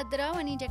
ಇದ್ರ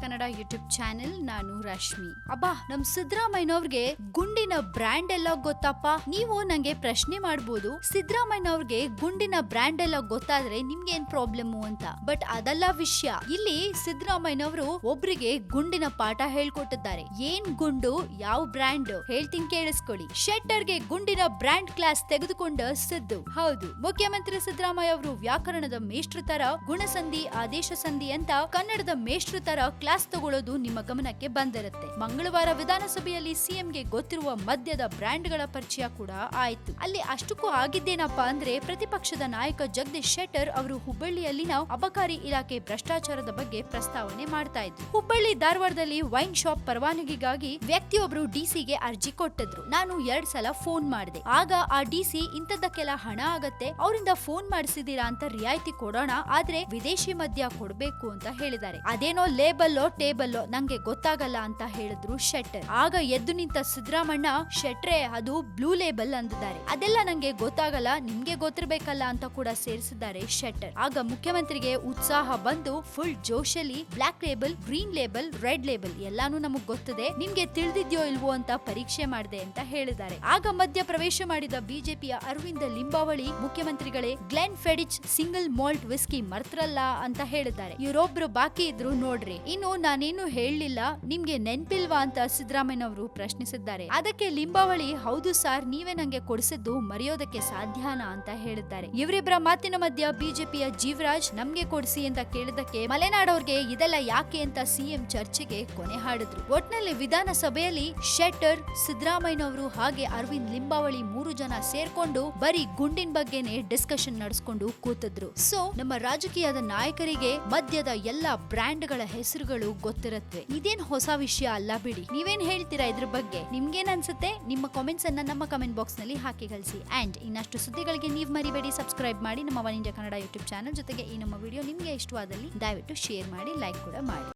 Kannada YouTube channel, ನಾನು ರಶ್ಮಿ. ಅಬ್ಬಾ, ನಮ್ ಸಿದ್ದರಾಮಯ್ಯನವ್ರಿಗೆ ಗುಂಡಿನ ಬ್ರ್ಯಾಂಡ್ ಎಲ್ಲ ಗೊತ್ತಪ್ಪ? ನೀವು ನಂಗೆ ಪ್ರಶ್ನೆ ಮಾಡ್ಬೋದು. ಸಿದ್ದರಾಮಯ್ಯನವ್ರಿಗೆ ಗುಂಡಿನ ಬ್ರ್ಯಾಂಡ್ ಎಲ್ಲ ಗೊತ್ತಾದ್ರೆ ನಿಮ್ಗೆ ಏನ್ ಪ್ರಾಬ್ಲಮ್ ಅಂತ. ಬಟ್ ಅದಲ್ಲ ವಿಷಯ. ಇಲ್ಲಿ ಸಿದ್ದರಾಮಯ್ಯನವರು ಒಬ್ರಿಗೆ ಗುಂಡಿನ ಪಾಠ ಹೇಳ್ಕೊಟ್ಟಿದ್ದಾರೆ. ಏನ್ ಗುಂಡು, ಯಾವ ಬ್ರ್ಯಾಂಡ್? ಹೇಳ್ತೀನಿ ಕೇಳಿಸ್ಕೊಳ್ಳಿ. ಶೆಟ್ಟರ್ಗೆ ಗುಂಡಿನ ಬ್ರ್ಯಾಂಡ್ ಕ್ಲಾಸ್ ತೆಗೆದುಕೊಂಡ ಸಿದ್ದು. ಹೌದು. ಮುಖ್ಯಮಂತ್ರಿ ಸಿದ್ದರಾಮಯ್ಯ ಅವರು ವ್ಯಾಕರಣದ ಮೇಷ್ಟ್ರ ತರ ಗುಣಸಂಧಿ, ಆದೇಶ ಸಂಧಿ ಅಂತ ಕನ್ನಡದ ಮೇಷ್ಟ್ರ ತರ ಕ್ಲಾಸ್ ತಗೊಳ್ಳೋದು ನಿಮ್ಮ ಗಮನಕ್ಕೆ ಬಂದಿರುತ್ತೆ. ಮಂಗಳವಾರ ವಿಧಾನಸಭೆಯಲ್ಲಿ ಸಿಎಂಗೆ ಗೊತ್ತಿರುವ ಮದ್ಯದ ಬ್ರ್ಯಾಂಡ್ಗಳ ಪರಿಚಯ ಕೂಡ ಆಯ್ತು. ಅಲ್ಲಿ ಅಷ್ಟಕ್ಕೂ ಆಗಿದ್ದೇನಪ್ಪ ಅಂದ್ರೆ ಪ್ರತಿಪಕ್ಷದ ನಾಯಕ ಜಗದೀಶ್ ಶೆಟ್ಟರ್ ಅವರು ಹುಬ್ಬಳ್ಳಿಯಲ್ಲಿನ ಅಬಕಾರಿ ಇಲಾಖೆ ಭ್ರಷ್ಟಾಚಾರದ ಬಗ್ಗೆ ಪ್ರಸ್ತಾವನೆ ಮಾಡ್ತಾ ಇದ್ರು. ಹುಬ್ಬಳ್ಳಿ ಧಾರವಾಡದಲ್ಲಿ ವೈನ್ ಶಾಪ್ ಪರವಾನಗಿಗಾಗಿ ವ್ಯಕ್ತಿಯೊಬ್ರು ಡಿಸಿಗೆ ಅರ್ಜಿ ಕೊಟ್ಟಿದ್ರು. ನಾನು ಎರಡ್ ಸಲ ಫೋನ್ ಮಾಡಿದೆ. ಆಗ ಆ ಡಿಸಿ ಇಂಥದ್ದಕ್ಕೆಲ್ಲ ಹಣ ಆಗತ್ತೆ, ಅವರಿಂದ ಫೋನ್ ಮಾಡಿಸಿದೀರಾ ಅಂತ ರಿಯಾಯಿತಿ ಕೊಡೋಣ, ಆದ್ರೆ ವಿದೇಶಿ ಮದ್ಯ ಕೊಡಬೇಕು ಅಂತ ಹೇಳಿದ್ದಾರೆ. ಅದೇನೋ ಲೇಬಲ್ಲೋ, ಟೇಬಲ್ಲೋ, ನಂಗೆ ಗೊತ್ತಾಗಲ್ಲ ಅಂತ ಹೇಳಿದ್ರು ಶೆಟ್ಟರ್. ಆಗ ಎದ್ದು ನಿಂತ ಸಿದ್ದರಾಮಣ್ಣ, ಶೆಟ್ರೆ, ಅದು ಬ್ಲೂ ಲೇಬಲ್ ಅಂದಿದ್ದಾರೆ. ಅದೆಲ್ಲ ನಂಗೆ ಗೊತ್ತಾಗಲ್ಲ, ನಿಮ್ಗೆ ಗೊತ್ತಿರ್ಬೇಕಲ್ಲ ಅಂತ ಕೂಡ ಸೇರಿಸಿದ್ದಾರೆ ಶೆಟ್ಟರ್. ಆಗ ಮುಖ್ಯಮಂತ್ರಿಗೆ ಉತ್ಸಾಹ ಬಂದು full ಜೋಶಲಿ black label, green label, red label ಎಲ್ಲಾನು ನಮಗ್ ಗೊತ್ತಿದೆ. ನಿಮ್ಗೆ ತಿಳಿದಿದ್ಯೋ ಇಲ್ವೋ ಅಂತ ಪರೀಕ್ಷೆ ಮಾಡಿದೆ ಅಂತ ಹೇಳಿದ್ದಾರೆ. ಆಗ ಮಧ್ಯ ಪ್ರವೇಶ ಮಾಡಿದ ಬಿಜೆಪಿಯ ಅರವಿಂದ ಲಿಂಬಾವಳಿ ಮುಖ್ಯಮಂತ್ರಿಗಳೇ, Glenfiddich single malt whisky ಮರ್ತರಲ್ಲ ಅಂತ ಹೇಳಿದ್ದಾರೆ. ಇವರೊಬ್ರು ಬಾಕಿ ಇದ್ರು ನೋಡ್ರಿ. ಇನ್ನು ನಾನೇನು ಹೇಳಲಿಲ್ಲ, ನಿಮ್ಗೆ ನೆನ್ಪಿಲ್ವಾ ಅಂತ ಸಿದ್ದರಾಮಯ್ಯನವರು ಪ್ರಶ್ನಿಸಿದ್ದಾರೆ. ಅದಕ್ಕೆ ಲಿಂಬಾವಳಿ, ಹೌದು ಸಾರ್, ನೀವೇ ನಂಗೆ ಕೊಡಿಸಿದ್ದು ಮರೆಯೋದಕ್ಕೆ ಸಾಧ್ಯನಾ ಅಂತ ಹೇಳಿದ್ದಾರೆ. ಇವರಿಬ್ಬರ ಮಾತಿನ ಮಧ್ಯ ಬಿಜೆಪಿಯ ಜೀವರಾಜ್ ನಮ್ಗೆ ಕೊಡಿಸಿ ಅಂತ ಕೇಳಿದಕ್ಕೆ ಮಲೆನಾಡವ್ರಿಗೆ ಇದೆಲ್ಲ ಯಾಕೆ ಅಂತ ಸಿಎಂ ಚರ್ಚೆಗೆ ಕೊನೆ ಹಾಡಿದ್ರು. ಒಟ್ನಲ್ಲಿ ವಿಧಾನಸಭೆಯಲ್ಲಿ ಶೆಟ್ಟರ್, ಸಿದ್ದರಾಮಯ್ಯನವರು ಹಾಗೆ ಅರವಿಂದ್ ಲಿಂಬಾವಳಿ ಮೂರು ಜನ ಸೇರ್ಕೊಂಡು ಬರೀ ಗುಂಡಿನ ಬಗ್ಗೆನೆ ಡಿಸ್ಕಷನ್ ನಡೆಸ್ಕೊಂಡು ಕೂತಿದ್ರು. ಸೊ, ನಮ್ಮ ರಾಜಕೀಯದ ನಾಯಕರಿಗೆ ಮದ್ಯದ ಎಲ್ಲಾ ಬ್ರ್ಯಾಂಡ್ಗಳ ಹೆಸರುಗಳು ಗೊತ್ತಿರುತ್ತೆ. ಇದೇನ್ ಹೊಸ ವಿಷಯ ಅಲ್ಲ ಬಿಡಿ. ನೀವೇನ್ ಹೇಳ್ತೀರಾ ಇದ್ರ ಬಗ್ಗೆ? ನಿಮ್ಗೇನ್ ಅನ್ಸುತ್ತೆ? ನಿಮ್ಮ ಕಾಮೆಂಟ್ಸ್ ಅನ್ನ ನಮ್ಮ ಕಮೆಂಟ್ ಬಾಕ್ಸ್ನಲ್ಲಿ ಹಾಕಿ ಕಳಿಸಿ. ಅಂಡ್ ಇನ್ನಷ್ಟು ಸುದ್ದಿಗಳಿಗೆ ನೀವು ಮರಿಬೇಡಿ ಸಬ್ಸ್ಕ್ರೈಬ್ ಮಾಡಿ ನಮ್ಮ One India Kannada YouTube channel ಜೊತೆಗೆ ಈ ನಮ್ಮ ವಿಡಿಯೋ ನಿಮ್ಗೆ ಇಷ್ಟವಾದಲ್ಲಿ ದಯವಿಟ್ಟು ಶೇರ್ ಮಾಡಿ ಲೈಕ್ ಕೂಡ ಮಾಡಿ.